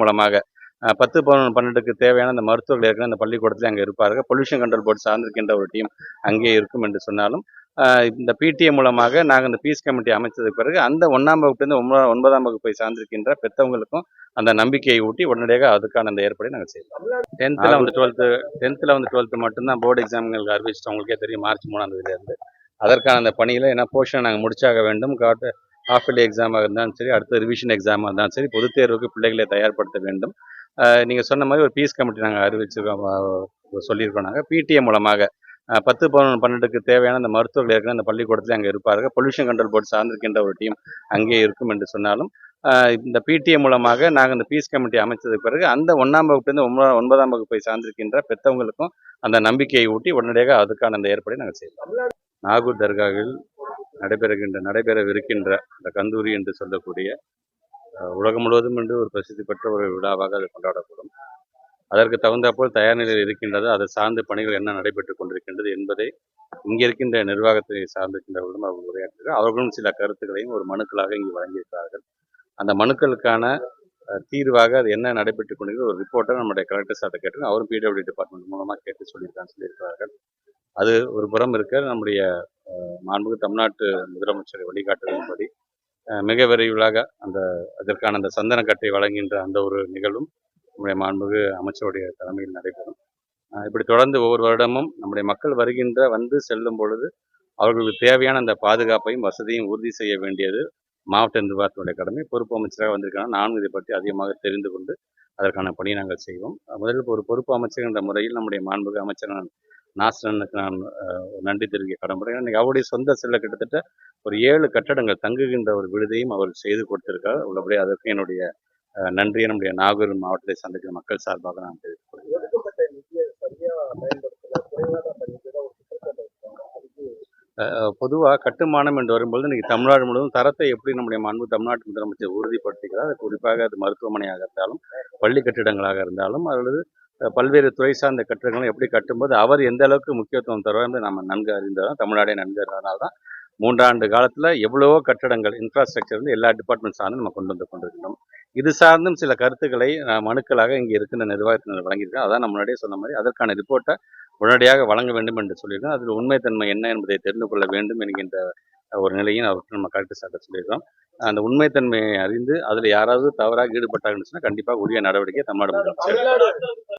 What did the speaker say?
மூலமாக பத்து பதினொன்று பன்னெண்டுக்கு தேவையான அந்த மருத்துவர்கள் ஏற்கனவே அந்த பள்ளிக்கூடத்தில் அங்கே இருப்பார்கள். பொல்யூஷன் கண்ட்ரோல் போர்டு சார்ந்திருக்கின்ற ஒரு டீம் அங்கே இருக்கும் என்று சொன்னாலும் இந்த பிடிஏ மூலமாக நாங்கள் இந்த பீஸ் கமிட்டி அமைச்சதுக்கு பிறகு அந்த ஒன்றாம் வகுப்புலேருந்து ஒன்பதாம் ஒன்பதாம் வகுப்பை சார்ந்திருக்கின்ற பெற்றவங்களுக்கும் அந்த நம்பிக்கையை ஊட்டி உடனடியாக அதுக்கான அந்த ஏற்பாடை நாங்கள் செய்வோம் டென்த்தில் வந்து டுவெல்த்து டென்த்தில் வந்து டுவெல்த்து மட்டும்தான் போர்டு எக்ஸாம்களுக்கு அறிவிச்சிட்டோம். உங்களுக்கே தெரியும் மார்ச் மூணாம் தேதியிலேருந்து. அதற்கான அந்த பணியில் ஏன்னா போர்ஷன் நாங்கள் முடிச்சாக வேண்டும். காட்டு ஹாஃப் இயர்லி எக்ஸாமாக இருந்தாலும் சரி அடுத்த ரிவிஷன் எக்ஸாமாக இருந்தாலும் சரி பொதுத் தேர்வுக்கு பிள்ளைகளை தயார்படுத்த வேண்டும். நீங்கள் சொன்ன மாதிரி ஒரு பீஸ் கமிட்டி நாங்கள் அறிவிச்சிருக்கோம் சொல்லியிருக்கோம் நாங்கள் பிடிஏ மூலமாக பத்து பதினொன்று பன்னெண்டுக்கு தேவையான அந்த மருத்துவர்கள் ஏற்கனவே அந்த பள்ளிக்கூடத்தில் அங்கே இருப்பார்கள். பொல்யூஷன் கண்ட்ரோல் போர்டு சார்ந்திருக்கின்ற ஒரு டீம் அங்கே இருக்கும் என்று சொன்னாலும் இந்த பிடிஏ மூலமாக நாங்கள் இந்த பீஸ் கமிட்டி அமைச்சதுக்கு பிறகு அந்த ஒன்றாம் வகுப்புலேருந்து ஒன்பதாம் ஒன்பதாம் வகுப்பை சார்ந்திருக்கின்ற பெற்றவங்களுக்கும் அந்த நம்பிக்கையை ஊட்டி உடனடியாக அதுக்கான அந்த ஏற்பாடை நாங்கள் செய்வோம். நாகூர் தர்காவில் நடைபெறுகின்ற நடைபெறவிருக்கின்ற இந்த கந்தூரி என்று சொல்லக்கூடிய உலகம் முழுவதும் என்று ஒரு பிரசித்தி பெற்ற ஒரு விழாவாக அது கொண்டாடப்படும். அதற்கு தகுந்தாற்போல் தயார் நிலையில் இருக்கின்றது. அதை சார்ந்த பணிகள் என்ன நடைபெற்றுக் கொண்டிருக்கின்றது என்பதை இங்கே இருக்கின்ற நிர்வாகத்தை சார்ந்திருக்கின்றவர்களும் அவர்கள் உரையாற்றுகிறார் அவர்களும் சில கருத்துக்களையும் ஒரு மனுக்களாக இங்கு வழங்கியிருக்கிறார்கள். அந்த மனுக்களுக்கான தீர்வாக அது என்ன நடைபெற்றுக் கொண்டிருக்கிறது ஒரு ரிப்போர்ட்டை நம்முடைய கலெக்டர் சார்ட்ட கேட்டு அவரும் பிடபிள்யூ டிபார்ட்மெண்ட் மூலமாக கேட்டு சொல்லியிருக்கான்னு சொல்லியிருக்கிறார்கள். அது ஒரு புறம் இருக்க நம்முடைய மாண்புமிகு தமிழ்நாட்டு முதலமைச்சரை வழிகாட்டுதலின்படி மிக விரைவிலாக அந்த அதற்கான அந்த சந்தனக்கட்டை வழங்குகின்ற அந்த ஒரு நிகழ்வும் நம்முடைய மாண்புமிகு அமைச்சருடைய தலைமையில் நடைபெறும். இப்படி தொடர்ந்து ஒவ்வொரு வருடமும் நம்முடைய மக்கள் வருகின்ற வந்து செல்லும் பொழுது அவர்களுக்கு தேவையான அந்த பாதுகாப்பையும் வசதியும் உறுதி செய்ய வேண்டியது மாவட்ட நிர்வாகத்தினுடைய கடமை. பொறுப்பு அமைச்சராக வந்திருக்காங்க நானும் இதை பற்றி அதிகமாக தெரிந்து கொண்டு அதற்கான பணியை நாங்கள் செய்வோம். முதலில் ஒரு பொறுப்பு அமைச்சர் என்ற முறையில் நம்முடைய மாண்புமிகு அமைச்சர் நாசனுக்கு நான் நன்றி தெரிவிக்க கடமைப்படுகிறேன். இன்னைக்கு அவருடைய சொந்த செல்ல கிட்டத்தட்ட ஒரு ஏழு கட்டடங்கள் தங்குகின்ற ஒரு விடுதியும் அவர் செய்து கொடுத்திருக்கார். உள்ளபடி அதற்கு என்னுடைய நன்றியை நம்முடைய நாகூர் மாவட்டத்தை சந்திக்கிற மக்கள் சார்பாக நான் தெரிவித்துக் பொதுவாக கட்டுமானம் என்று வரும்பொழுது இன்னைக்கு தமிழ்நாடு முழுவதும் தரத்தை எப்படி நம்முடைய மாண்பு தமிழ்நாட்டு முதலமைச்சர் உறுதிப்படுத்துகிறார் அது குறிப்பாக அது மருத்துவமனையாக இருந்தாலும் பள்ளி கட்டிடங்களாக இருந்தாலும் அல்லது பல்வேறு துறை சார்ந்த கட்டிடங்களை எப்படி கட்டும்போது அவர் எந்த அளவுக்கு முக்கியத்துவம் தருவார் என்று நம்ம நன்கு அறிந்ததான் தமிழ்நாடே நன்கு அறிந்ததனால தான் மூன்றாண்டு காலத்தில் எவ்வளவோ கட்டடங்கள் இன்ஃப்ராஸ்ட்ரக்சர் வந்து எல்லா டிபார்ட்மெண்ட் சார்ந்தும் நம்ம கொண்டு வந்து கொண்டிருக்கிறோம். இது சார்ந்தும் சில கருத்துக்களை மனுக்களாக இங்கே இருக்கின்ற நிர்வாகத்தினர் வழங்கியிருக்கோம் அதான் நம்ம முன்னாடியே சொன்ன மாதிரி அதற்கான ரிப்போர்ட்டை உடனடியாக வழங்க வேண்டும் என்று சொல்லியிருக்கோம் அதில் உண்மைத்தன்மை என்ன என்பதை தெரிந்து கொள்ள வேண்டும் என்கின்ற ஒரு நிலையும் அவருக்கு நம்ம கரெக்ட் சாட்ட சொல்லியிருக்கோம் அந்த உண்மைத்தன்மையை அறிந்து அதில் யாராவது தவறாக ஈடுபட்டாங்கன்னு சொன்னால் கண்டிப்பாக உரிய நடவடிக்கை தமிழ்நாடு முதலமைச்சர் எடுப்பார். தமிழ்நாடு